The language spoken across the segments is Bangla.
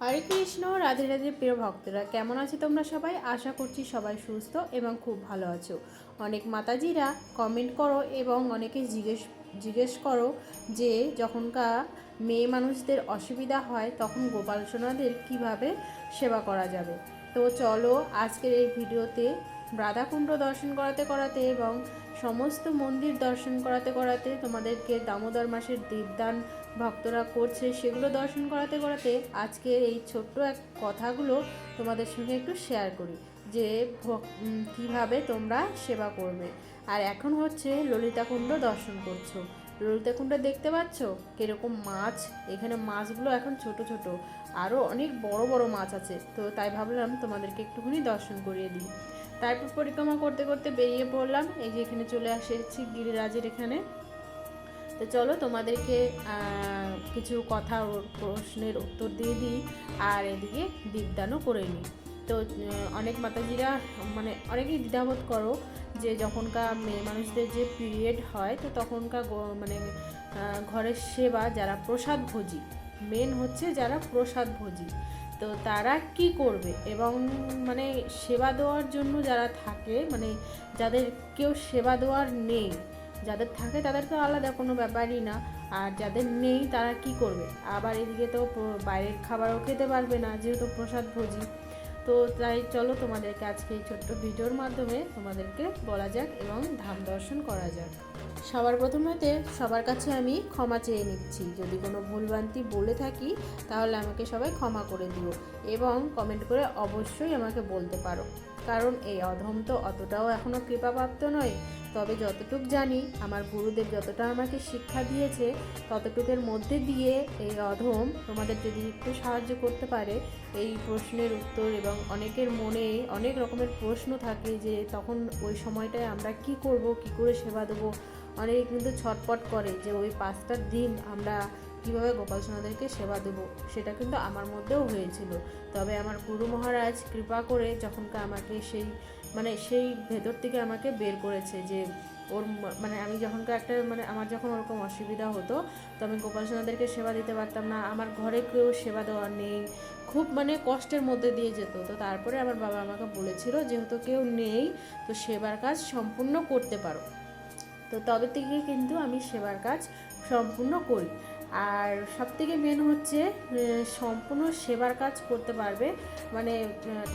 হরে কৃষ্ণ, রাধে রাধে প্রিয় ভক্তরা, কেমন আছে তোমরা সবাই? আশা করছি সবাই সুস্থ এবং খুব ভালো আছো। অনেক মাতাজিরা কমেন্ট করো এবং অনেকে জিজ্ঞেস জিজ্ঞেস করো যে যখনকার মেয়ে মানুষদের অসুবিধা হয়, তখন গোপাল সোনাদের কীভাবে সেবা করা যাবে? তো চলো আজকের এই ভিডিওতে রাধাকুণ্ড দর্শন করাতে করাতে এবং সমস্ত মন্দির দর্শন করাতে করাতে তোমাদেরকে দামোদর মাসের দীপদান ভক্তরা করছে, সেগুলো দর্শন করাতে করাতে আজকে এই ছোট্ট এক কথাগুলো তোমাদের সঙ্গে একটু শেয়ার করি, যে কীভাবে তোমরা সেবা করবে। আর এখন হচ্ছে ললিতাকুণ্ড দর্শন করছ। ললিতাকুণ্ড দেখতে পাচ্ছ? কীরকম মাছ? এখানে মাছগুলো এখন ছোট ছোট। আরও অনেক বড় বড় মাছ আছে। তো তাই ভাবলাম তোমাদেরকে একটুখানি দর্শন করিয়ে দিই। তারপর পরিক্রমা করতে করতে বেরিয়ে পড়লাম। এই যে এখানে চলে এসেছি গিরিরাজের এখানে। তো চলো তোমাদেরকে কিছু কথা প্রশ্নের উত্তর দিয়ে দিই, আর এদিকে দীপদানও করে নিই। তো অনেক মাতাজিরা মানে অনেকেই দ্বিধাবোধ করো যে যখনকার মেয়ে মানুষদের যে পিরিয়ড হয়, তো তখনকার মানে ঘরের সেবা যারা প্রসাদ ভোজি, মেন হচ্ছে যারা প্রসাদ ভোজি, তো তারা কি করবে? এবং মানে সেবা দেওয়ার জন্য যারা থাকে মানে যাদের কেউ সেবা দেওয়ার নেই যাদের থাকে তাদের তো আলাদা কোনো ব্যাপারই না। আর যাদের নেই তারা কি করবে? আবার এদিকে তো বাইরের খাবারও খেতে পারবে না যেহেতু প্রসাদ ভোজি। তো তাই চলো তোমাদেরকে আজকে এই ছোট্ট ভিডিওর মাধ্যমে তোমাদেরকে বলা যাক এবং ধাম দর্শন করা যাক। সবার প্রথমেতে সবার কাছে আমি ক্ষমা চেয়ে নিচ্ছি। যদি কোনো ভুলভ্রান্তি বলে থাকি, তাহলে আমাকে সবাই ক্ষমা করে দিও এবং কমেন্ট করে অবশ্যই আমাকে বলতে পারো। কারণ এই অধম তো অতটাও এখনও কৃপাপ্রাপ্ত নয়। তবে যতটুক জানি, আমার গুরুদেব যতটা আমাকে শিক্ষা দিয়েছে, ততটুকের মধ্যে দিয়ে এই অধম তোমাদের যদি একটু সাহায্য করতে পারে, এই প্রশ্নের উত্তর এবং অনেকের মনে অনেক রকমের প্রশ্ন থাকে যে তখন ওই সময়টায় আমরা কি করব, কি করে সেবা দেবো, অনেকে কিন্তু ছটপট করে যে ওই পাঁচটার দিন আমরা কীভাবে গোপাল সোনাদেরকে সেবা দেবো, সেটা কিন্তু আমার মধ্যেও হয়েছিল। তবে আমার গুরু মহারাজ কৃপা করে যখনকার আমাকে সেই মানে সেই ভেতর থেকে আমাকে বের করেছে যে ওর মানে আমি যখনকার একটা মানে আমার যখন ওরকম অসুবিধা হতো, তো আমি গোপাল সোনাদেরকে সেবা দিতে পারতাম না। আমার ঘরে কেউ সেবা দেওয়ার নেই, খুব মানে কষ্টের মধ্যে দিয়ে যেত। তো তারপরে আমার বাবা আমাকে বলেছিল, যেহেতু কেউ নেই, তো সেবার কাজ সম্পূর্ণ করতে পারো। তো তবে থেকে কিন্তু আমি সেবার কাজ সম্পূর্ণ করি। আর সবথেকে মেন হচ্ছে সম্পূর্ণ সেবার কাজ করতে পারবে। মানে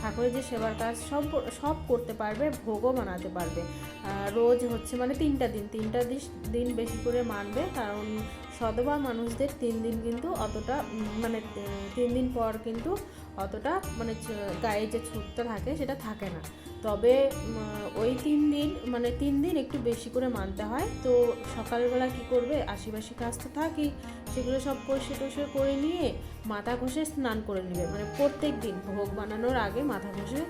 ঠাকুরের যে সেবার কাজ, সব সব করতে পারবে, ভোগও বানাতে পারবে। রোজ হচ্ছে মানে তিনটা দিন তিনটা দিন বেশি করে মানবে, কারণ সদবা মানুষদের তিন দিন কিন্তু অতটা মানে তিন দিন পর কিন্তু অতটা মানে গায়ে যে ছুটটা থাকে সেটা থাকে না। তবে ওই তিন দিন মানে তিন দিন একটু বেশি করে মানতে হয়। তো সকালবেলা কি করবে? আশিবাসী কাজ তো থাকেই। সেগুলো সব পরিষ্কার টরিষ্কার করে নিয়ে মাথা ঘষে স্নান করে নেবে। মানে প্রত্যেক দিন ভোগ বানানোর আগে মাথা ঘষে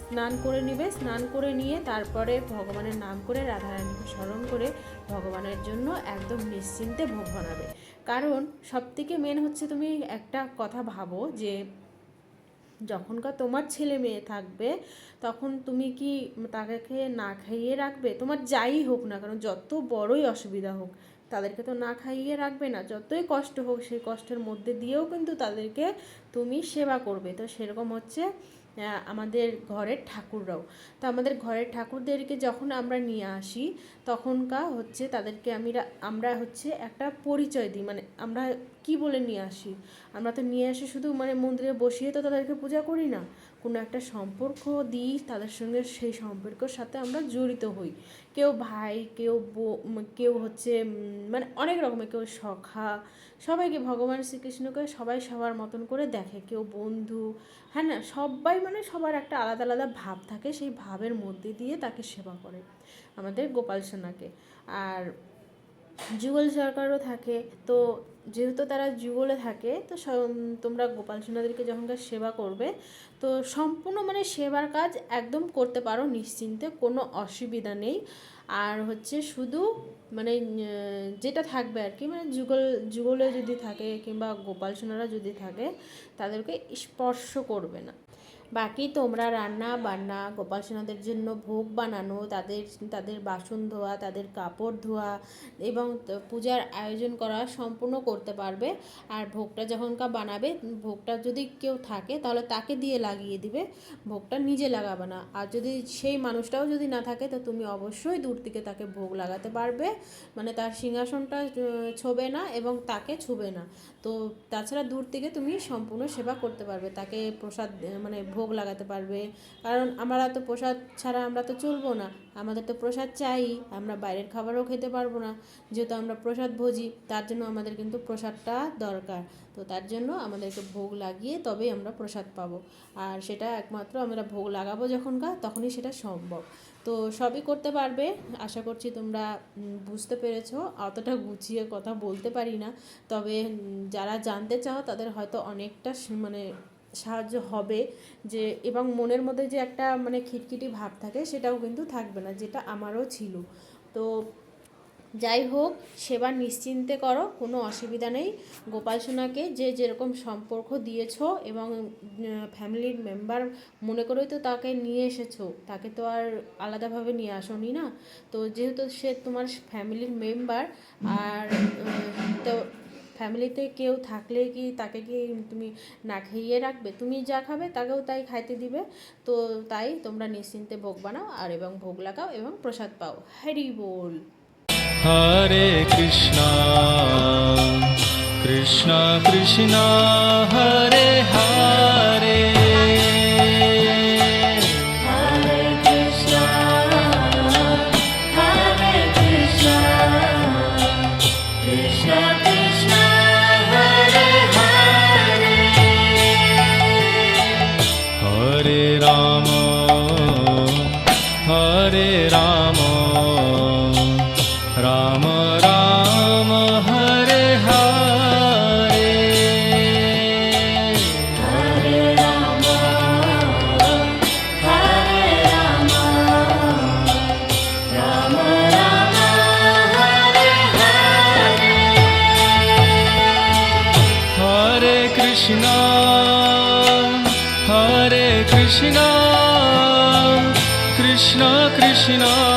স্নান করে নেবে। স্নান করে নিয়ে তারপরে ভগবানের নাম করে রাধারানীকে স্মরণ করে ভগবানের জন্য একদম নিশ্চিন্তে ভোগ বানাবে। কারণ সবথেকে মেন হচ্ছে তুমি একটা কথা ভাবো যে যখনকার তোমার ছেলে মেয়ে থাকবে, তখন তুমি কি তাকে না খাইয়ে রাখবে? তোমার যাই হোক না কারণ যত বড়ই অসুবিধা হোক, তাদেরকে তো না খাইয়ে রাখবে না। যতই কষ্ট হোক, সেই কষ্টের মধ্যে দিয়েও কিন্তু তাদেরকে তুমি সেবা করবে। তো সেরকম হচ্ছে আমাদের ঘরের ঠাকুররাও। তো আমাদের ঘরের ঠাকুরদেরকে যখন আমরা নিয়ে আসি, তখনকা হচ্ছে তাদেরকে আমি আমরা হচ্ছে একটা পরিচয় দিই। মানে আমরা কি বলে নিয়ে আসি? আমরা তো নিয়ে আসি শুধু মানে মন্দিরে বসিয়ে তো তাদেরকে পূজা করি না। কোনো একটা সম্পর্ক দিই, তাদের সঙ্গে সেই সম্পর্কের সাথে আমরা জড়িত হই। কেউ ভাই, কেউ বো- কেউ হচ্ছে মানে অনেক রকমের, কেউ সখা, সবাইকে ভগবান শ্রীকৃষ্ণকে সবাই সবার মতন করে দেখে। কেউ বন্ধু হ্যাঁ না? সবাই মানে সবার একটা আলাদা আলাদা ভাব থাকে, সেই ভাবের মধ্যে দিয়ে তাকে সেবা করে আমাদের গোপাল সোনাকে। আর যুগল সরকারও থাকে, তো যেহেতু তারা যুগলে থাকে, তো তোমরা গোপাল সোনাদেরকে যখনকার সেবা করবে, তো সম্পূর্ণ মানে সেবার কাজ একদম করতে পারো নিশ্চিন্তে, কোনো অসুবিধা নেই। আর হচ্ছে শুধু মানে যেটা থাকবে আর কি মানে যুগল, যুগলে যদি থাকে কিংবা গোপাল সোনারা যদি থাকে, তাদেরকে স্পর্শ করবে না। বাকি তোমরা রান্না বান্না গোপাল জন্য ভোগ বানানো, তাদের তাদের বাসন ধোয়া, তাদের কাপড় ধোয়া এবং পূজার আয়োজন করা সম্পূর্ণ করতে পারবে। আর ভোগটা যখনকার বানাবে, ভোগটা যদি কেউ থাকে তাহলে তাকে দিয়ে লাগিয়ে দিবে। ভোগটা নিজে লাগাবে না। আর যদি সেই মানুষটাও যদি না থাকে, তো তুমি অবশ্যই দূর থেকে তাকে ভোগ লাগাতে পারবে। মানে তার সিংহাসনটা ছোবে না এবং তাকে ছুবে না। তো তাছাড়া দূর থেকে তুমি সম্পূর্ণ সেবা করতে পারবে, তাকে প্রসাদ মানে ভোগ লাগাতে পারবে। কারণ আমরা তো প্রসাদ ছাড়া আমরা তো চলবো না। আমাদের তো প্রসাদ চাই, আমরা বাইরের খাবারও খেতে পারব না। যেহেতু আমরা প্রসাদ ভোজি, তার জন্য আমাদের কিন্তু প্রসাদটা দরকার। তো তার জন্য আমাদেরকে ভোগ লাগিয়ে তবেই আমরা প্রসাদ পাবো। আর সেটা একমাত্র আমরা ভোগ লাগাবো যখনকার, তখনই সেটা সম্ভব। তো সবই করতে পারবে, আশা করছি তোমরা বুঝতে পেরেছ। অতটা গুছিয়ে কথা বলতে পারি না। তবে যারা জানতে চাও, তাদের হয়তো অনেকটা মানে সাহায্য হবে যে, এবং মনের মধ্যে যে একটা মানে খিটখিটি ভাব থাকে সেটাও কিন্তু থাকবে না, যেটা আমারও ছিল। তো যাই হোক সেবা নিশ্চিন্তে করো, কোনো অসুবিধা নেই। গোপাল সোনাকে যে যেরকম সম্পর্ক দিয়েছ এবং ফ্যামিলির মেম্বার মনে করেই তো তাকে নিয়ে এসেছ, তাকে তো আর আলাদাভাবে নিয়ে আসোনি না। তো যেহেতু সে তোমার ফ্যামিলির মেম্বার, আর তো ফ্যামিলিতে কেউ থাকলে কি তাকে কি তুমি না খেয়ে রাখবে? তুমি যা খাবে তাকেও তাই খাইতে দিবে। তো তাই তোমরা নিশ্চিন্তে ভোগ বানাও আর এবং ভোগ লাগাও এবং প্রসাদ পাও। হ্যারি বোল। হরে কৃষ্ণ কৃষ্ণ কৃষ্ণ, হরে হরে। হরে রাম রাম রাম হরে হরে। হরে রাম হরে রাম কৃষ্ণ হরে কৃষ্ণ। Krishna.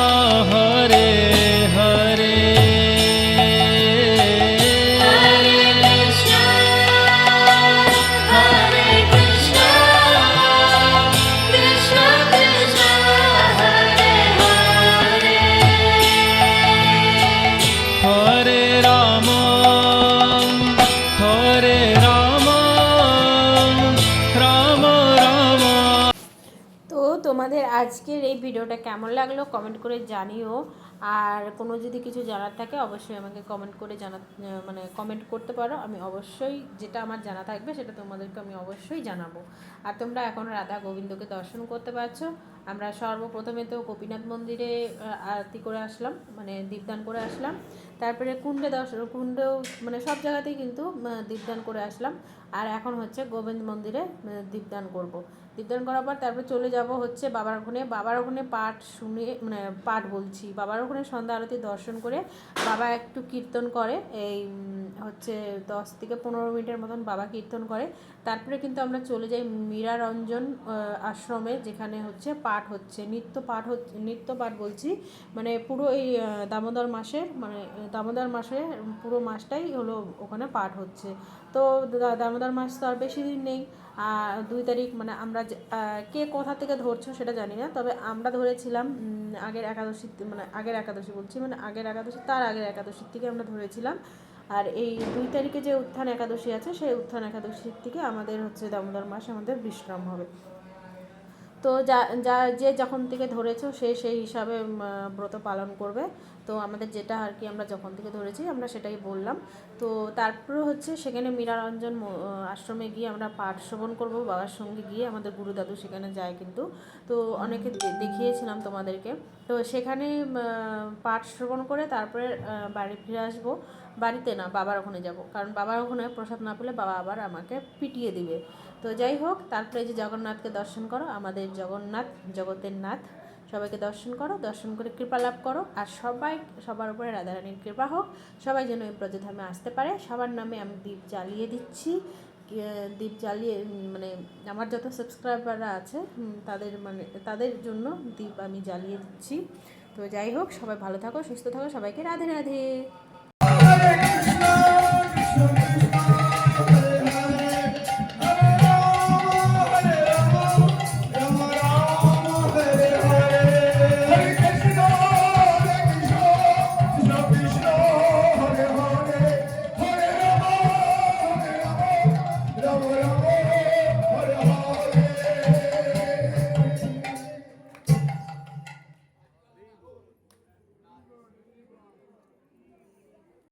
তোমাদের আজকের এই ভিডিওটা কেমন লাগল কমেন্ট করে জানিও। আর কোনো যদি কিছু জানার থাকে, অবশ্যই আমাকে কমেন্ট করে জানা মানে কমেন্ট করতে পারো। আমি অবশ্যই যেটা আমার জানা থাকবে, সেটা তোমাদেরকে আমি অবশ্যই জানাব। আর তোমরা এখন রাধা গোবিন্দকে দর্শন করতে পারছ। আমরা সর্বপ্রথমে তো গোপীনাথ মন্দিরে আরতি করে আসলাম মানে দীপদান করে আসলাম। তারপরে কুণ্ডে দর্শন কুণ্ডেও মানে সব জায়গাতেই কিন্তু দীপদান করে আসলাম। আর এখন হচ্ছে গোবিন্দ মন্দিরে দীপদান করব। দীপদান করার পর তারপরে চলে যাব হচ্ছে বাবার ওখানে। বাবার ওখানে পাঠ শুনে মানে পাঠ বলছি। বাবার ওখানে সন্ধ্যা আরতি দর্শন করে বাবা একটু কীর্তন করে এই হচ্ছে দশ থেকে পনেরো মিনিটের মতন বাবা কীর্তন করে। তারপরে কিন্তু আমরা চলে যাই মীরারঞ্জন আশ্রমে, যেখানে হচ্ছে পাঠ হচ্ছে, নিত্য পাঠ হচ্ছে নিত্য পাঠ বলছি। মানে পুরো এই দামোদর মাসের মানে দামোদর মাসে পুরো মাসটাই হলো ওখানে পাঠ হচ্ছে। তো দামোদর মাস তো আর বেশি দিন নেই। দুই তারিখ মানে আমরা কে কোথা থেকে ধরছো সেটা জানি না। তবে আমরা ধরেছিলাম আগের একাদশী মানে আগের একাদশী বলছি মানে আগের একাদশী, তার আগের একাদশীর থেকে আমরা ধরেছিলাম। আর এই দুই তারিখে যে উত্থান একাদশী আছে, সেই উত্থান একাদশীর থেকে আমাদের হচ্ছে দামোদর মাস আমাদের বিশ্রাম হবে। তো যা যা, যে যখন থেকে ধরেছো সে সেই হিসাবে ব্রত পালন করবে। তো আমাদের যেটা আর কি আমরা যখন থেকে ধরেছি আমরা সেটাই বললাম। তো তারপরে হচ্ছে সেখানে মীরারঞ্জন আশ্রমে গিয়ে আমরা পাঠ শ্রবণ করব, বাবার সঙ্গে গিয়ে আমাদের গুরু দাদু সেখানে যায় কিন্তু। তো অনেকে দেখিয়েছিলাম তোমাদেরকে। তো সেখানে পাঠ শ্রবণ করে তারপরে বাড়ি ফিরে আসব। বাড়িতে না, বাবার ওখানে যাব। কারণ বাবার ওখানে প্রসাদ না পেলে বাবা আবার আমাকে পিটিয়ে দিবে। তো যাই হোক, তারপরে যে জগন্নাথকে দর্শন করো, আমাদের জগন্নাথ, জগতের নাথ, সবাইকে দর্শন করো, দর্শন করে কৃপা লাভ করো। আর সবাই, সবার উপরে রাধারানীর কৃপা হোক। সবাই যেন এই ব্রজধামে আসতে পারে। সবার নামে আমি দ্বীপ জ্বালিয়ে দিচ্ছি। দ্বীপ জ্বালিয়ে মানে আমার যত সাবস্ক্রাইবাররা আছে তাদের মানে তাদের জন্য দ্বীপ আমি জ্বালিয়ে দিচ্ছি। তো যাই হোক, সবাই ভালো থাকো, সুস্থ থাকো। সবাইকে রাধে রাধে। Krishna Krishna